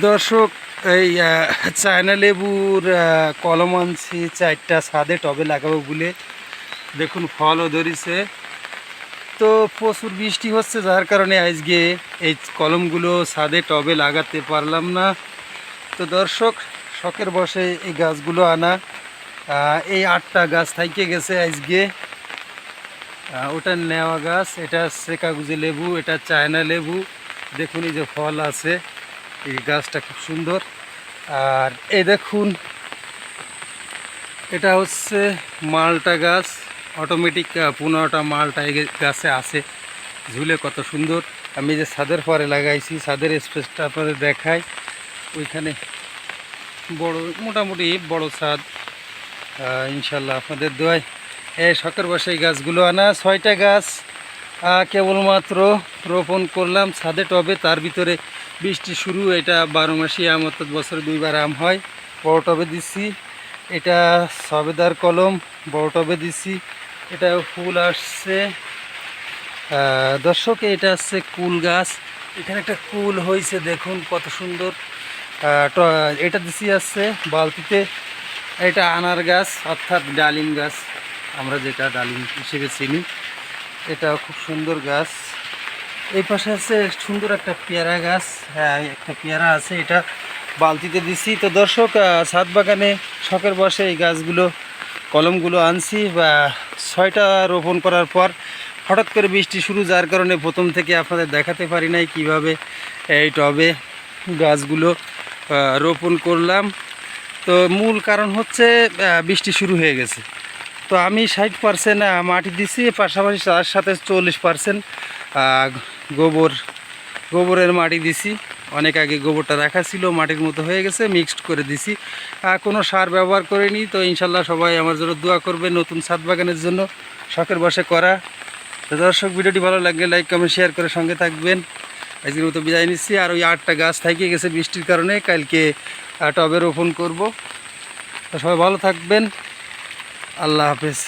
দর্শক, এই চায়না লেবুর কলম আনছি, চারটা ছাদে টবে লাগাবো বলে। দেখুন, ফলও ধরিছে। তো প্রচুর বৃষ্টি হচ্ছে, যার কারণে আজকে এই কলমগুলো ছাদে টবে লাগাতে পারলাম না। তো দর্শক, শখের বসে এই গাছগুলো আনা। এই আটটা গাছ থাইকে গেছে আজকে। ওটা নেওয়া গাছ, এটা হচ্ছে লেবু, এটা চায়না লেবু। দেখুন, এই যে ফল আছে। এই গাছটা খুব সুন্দর। আর এই দেখুন, এটা হচ্ছে মালটা গাছ। অটোমেটিক পনেরোটা মালটা এই গাছে আছে। ঝুলে কত সুন্দর। আমি যে ছাদের পরে লাগাইছি, ছাদের স্পেসটা আপনাদের দেখাই। ওইখানে বড়, মোটামুটি বড় ছাদ। ইনশাল্লাহ আপনাদের দোয়ায়। এই শখের বসে গাছগুলো আনা। ছয়টা গাছ। কেবলমাত্র রোপণ করলাম ছাদে টবে তার ভিতরে বৃষ্টি শুরু, এটা বারো মাসি আম অর্থাৎ বছরে দুইবার আম হয়, বড় টবে দিচ্ছি এটা সবেদার কলম, বড় টবে দিচ্ছি এটা ফুল আসছে। দর্শক, এটা আসছে কুল গাছ। এখানে একটা কুল হয়েছে দেখুন কত সুন্দর। এটা দিছি আসছে বালতিতে। এটা আনার গাছ, অর্থাৎ ডালিম গাছ। আমরা যেটা ডালিম হিসেবে চিনি। এটা খুব সুন্দর গাছ। এই পাশে আছে সুন্দর একটা পেয়ারা গাছ। হ্যাঁ একটা পেয়ারা আছে, এটা বালতিতে দিছি। তো দর্শক ছাদ বাগানে শখের বসে এই গাছগুলো, কলমগুলো আনছি বা ছয়টা রোপণ করার পর হঠাৎ করে বৃষ্টি শুরু, যার কারণে প্রথম থেকে আপনাদের দেখাতে পারি নাই কীভাবে এই টবে গাছগুলো রোপণ করলাম। তো মূল কারণ হচ্ছে বৃষ্টি শুরু হয়ে গেছে। তো আমি ষাট পার্সেন্ট মাটি দিছি, পাশাপাশি তার সাথে চল্লিশ পার্সেন্ট গোবর, গোবরের মাটি দিছি। অনেক আগে গোবরটা রাখা ছিল, মাটির মতো হয়ে গেছে মিক্সড করে দিছি। কোনো সার ব্যবহার করিনি, তো ইনশাল্লাহ সবাই আমার জন্য দোয়া করবে নতুন ছাদ বাগানের জন্য, শখের বসে করা। তো দর্শক, ভিডিওটি ভালো লাগলে লাইক কমেন্ট শেয়ার করে সঙ্গে থাকবেন। আজকের মতো বিদায় নিচ্ছি, আর ওই আটটা গাছ থেকে গেছে বৃষ্টির কারণে, কালকে টবে রোপণ করব। তো সবাই ভালো থাকবেন। আল্লাহ হাফেজ।